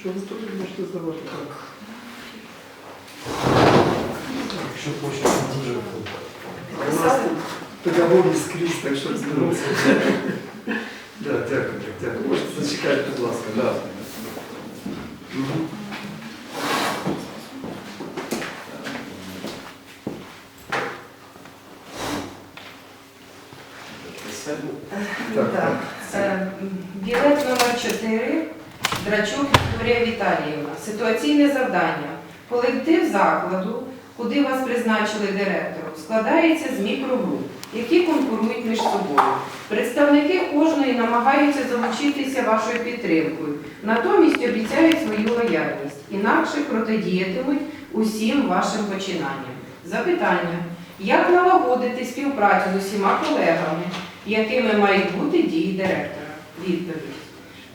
Що ви теж можете здавати так? Якщо хочете, дуже У нас тут педагоги скрізь, так що зберуться. Да, дякую, дякую. Можете зачекати, будь ласка. Колектив закладу, куди вас призначили директором, складається з мікрогруп, які конкурують між собою. Представники кожної намагаються залучитися вашою підтримкою, натомість обіцяють свою лояльність, інакше протидіятимуть усім вашим починанням. Запитання. Як налагодити співпрацю з усіма колегами, якими мають бути дії директора? Відповідь.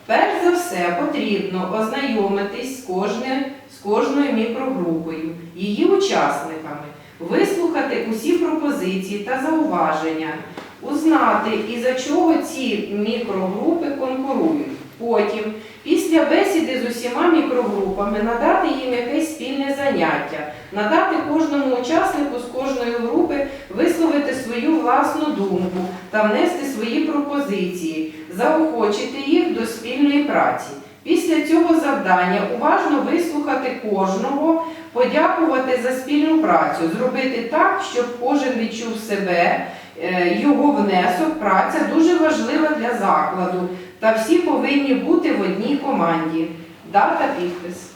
Перш за все потрібно ознайомитись з кожною, з кожною мікрогрупою, її учасниками, вислухати усі пропозиції та зауваження, узнати, із-за чого ці мікрогрупи конкурують. Потім, після бесіди з усіма мікрогрупами, надати їм якесь спільне заняття, надати кожному учаснику з кожної групи висловити свою власну думку та внести свої пропозиції, заохочити їх до спільної праці. Після цього завдання уважно вислухати кожного, подякувати за спільну працю, зробити так, щоб кожен відчув себе, е, його внесок, праця дуже важлива для закладу, та всі повинні бути в одній команді. Дата підпис.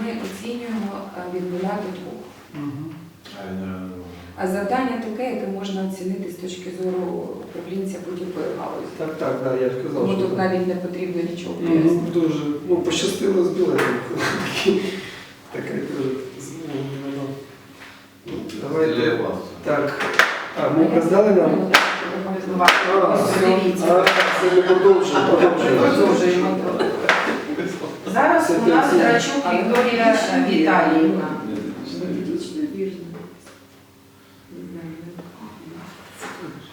Ми оцінюємо від 0 до а завдання таке, яке можна оцінити з точки зору управлінця будь-якої галузі. Так, так, да, я ж казав, Тому що тут навіть не потрібно нічого Мгм, пояснити. дуже ну, пощастило з білетом. Таке дуже. Ну, Давайте. Так. А, ми казали нам. А, все. Це ми продовжуємо. продовжуємо. Продовжуємо. Зараз у нас Драчук Вікторія Віталіївна.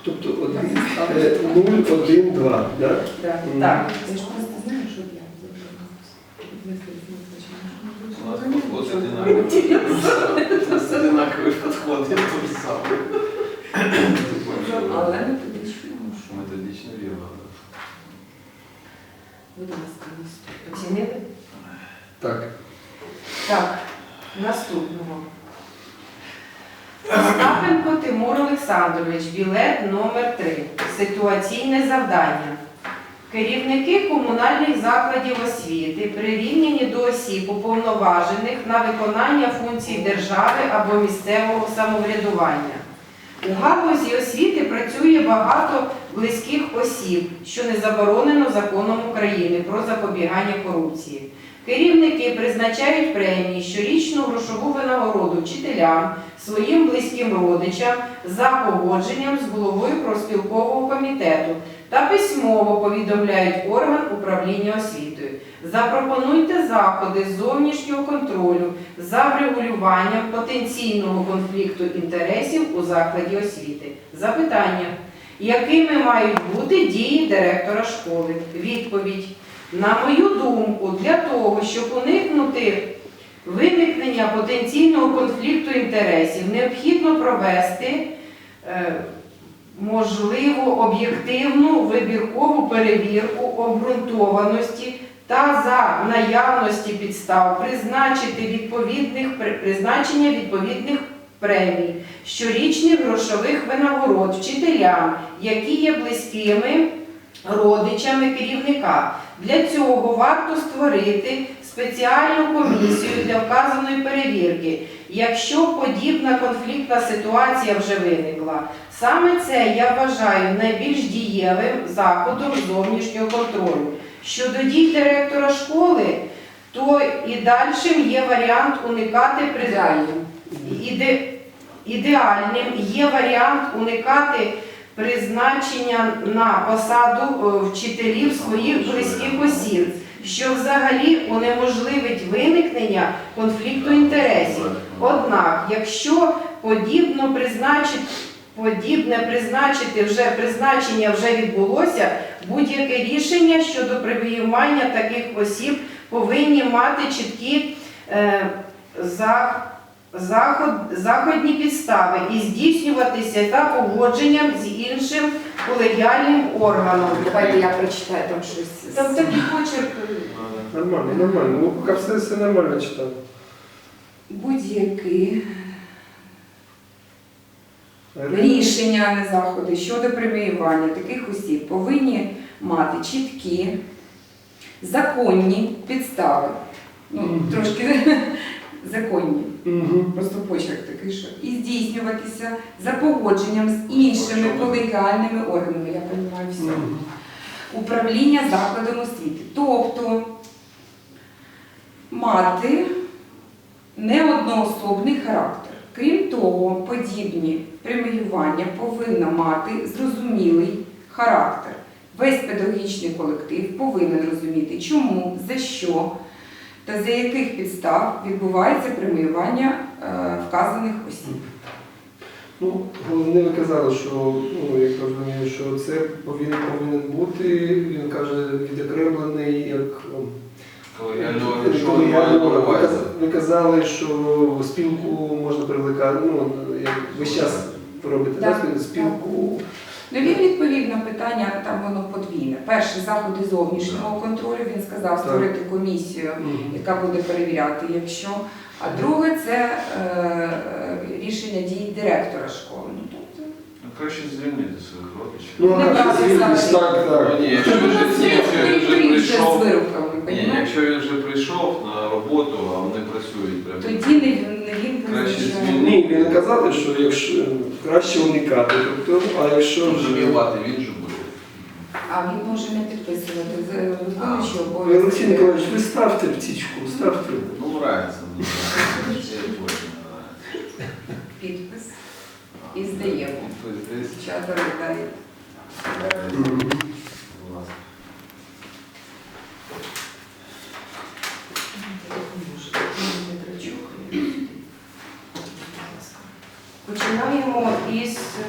Тобто один, е, 0, 1, 2, да? Так. Мгм. Так. Я ж просто знаю, що я У нас подход одинаковий. Одинаковий підход, я теж сам. Але методично, ну що. Методично вірно. Будь ласка, наступне. Оцінили? Так. Так, наступного. Остапенко Тимур Олександрович, білет номер 3 Ситуаційне завдання. Керівники комунальних закладів освіти прирівняні до осіб уповноважених на виконання функцій держави або місцевого самоврядування. У галузі освіти працює багато близьких осіб, що не заборонено законом України про запобігання корупції. Керівники призначають премії, щорічну грошову винагороду вчителям, своїм близьким родичам за погодженням з головою профспілкового комітету та письмово повідомляють орган управління освітою. Запропонуйте заходи зовнішнього контролю за врегулюванням потенційного конфлікту інтересів у закладі освіти. Запитання. Якими мають бути дії директора школи? Відповідь. На мою думку, для того, щоб уникнути виникнення потенційного конфлікту інтересів, необхідно провести е, можливо об'єктивну вибіркову перевірку обґрунтованості та за наявності підстав призначити відповідних призначення відповідних премій, щорічних грошових винагород вчителям, які є близькими родичами керівника. Для цього варто створити спеціальну комісію для вказаної перевірки, якщо подібна конфліктна ситуація вже виникла. Саме це я вважаю найбільш дієвим заходом зовнішнього контролю. Щодо дій директора школи, то і дальшим є варіант уникати призначення. Іде, ідеальним є варіант уникати призначення на посаду е, вчителів своїх близьких осіб, що взагалі унеможливить виникнення конфлікту інтересів. Однак, якщо подібно призначить подібне призначити вже призначення вже відбулося. Будь-яке рішення щодо преміювання таких осіб повинні мати чіткі е, за, заход, заходні підстави і здійснюватися та погодженням з іншим колегіальним органом. Давайте я прочитаю там щось. Там такий почерк. Нормально, нормально. Ну, поки все, все нормально читав. Будь-які рішення, а не заходи щодо преміювання таких осіб повинні мати чіткі, законні підстави. Ну, трошки законні. Угу. Просто почерк такий, що і здійснюватися за погодженням з іншими колегіальними органами. Я розумію все. Управління закладом освіти. Тобто мати неодноособний характер. Крім того, подібні преміювання повинна мати зрозумілий характер. Весь педагогічний колектив повинен розуміти, чому, за що та за яких підстав відбувається преміювання е, вказаних осіб. Ну, головне ви казали, що ну, я розумію, що це повинен, повинен бути, він каже, відокремлений як ну, воно орган. Ви казали, що спілку можна привлекати, ну, як ви зараз робите, Так, так, спілку. Ну, він відповів на питання, там воно подвійне. Перше заходи зовнішнього контролю, він сказав створити комісію, яка буде перевіряти, якщо. А друге це е, е, рішення дій директора школи. Ну, тобто, Ну, Краще звільнити своїх родичів. Ну, Не а брати звільнитись, взагалі. так, так. Ні, якщо він вже, ні, якщо він вже Він вже з прийшов, вироками, ні, понімаєш? якщо він вже прийшов на роботу, а вони працюють прямо. Тоді не, не він Краще звільнити. Ні, він казали, що якщо краще уникати, тобто, а якщо вже Преміювати він же буде. А він може не підписувати з виконуючого Олексій обов'язки. Миколаївич, ви ставте птічку, ставте. Ну, нравится мне. Мне очень нравится. підпис і здаємо. Видає. Мгм. Класс. Починаємо із е,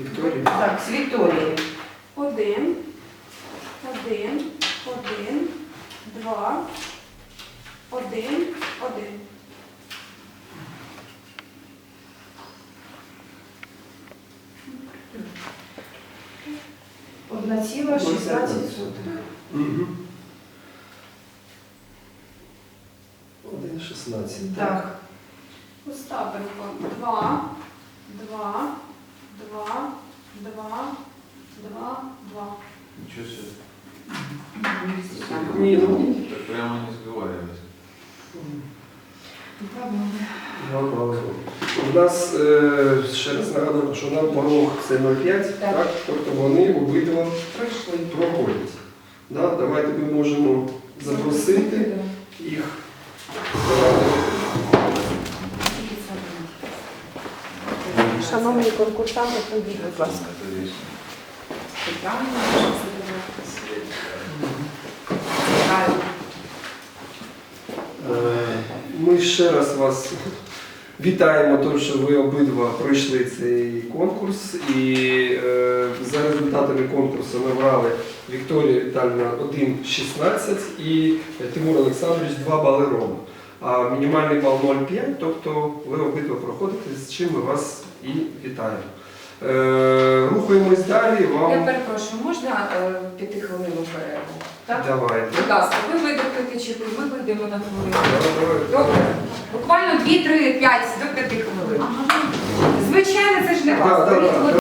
Вікторія. так, з Вікторії. Один, один, один, два, один, один. Одна ціла 16 сотих. Угу. 1,16. Так. Остапенко. Два, два, два, два, два, два. Ничего себе. Ну, Так прямо не сговариваясь. У нас, е, ще раз нагадую, що нам порог це 0,5, так. Тобто вони обидва проходять. Да? Давайте ми можемо запросити їх. Шановні конкурсанти, пройдіть, будь ласка. Питання. Е, Ми ще раз вас вітаємо, тому що ви обидва пройшли цей конкурс. І е, за результатами конкурсу набрали Вікторія Віталіна 1,16 і Тимур Олександрович 2 бали ровно. А мінімальний бал 0,5, тобто ви обидва проходите, з чим ми вас і вітаємо. Е, рухаємось далі. Я Вам перепрошую, можна е, п'яти хвилину перерву? Так. давайте. Будь ласка, ви видихнете чи ви- ми вийдемо на хвилину. Давай, давай. Добре. Буквально 2, 3, 5 до 5 хвилин. Звичайно, це ж не Да, вас. да, Беріть да,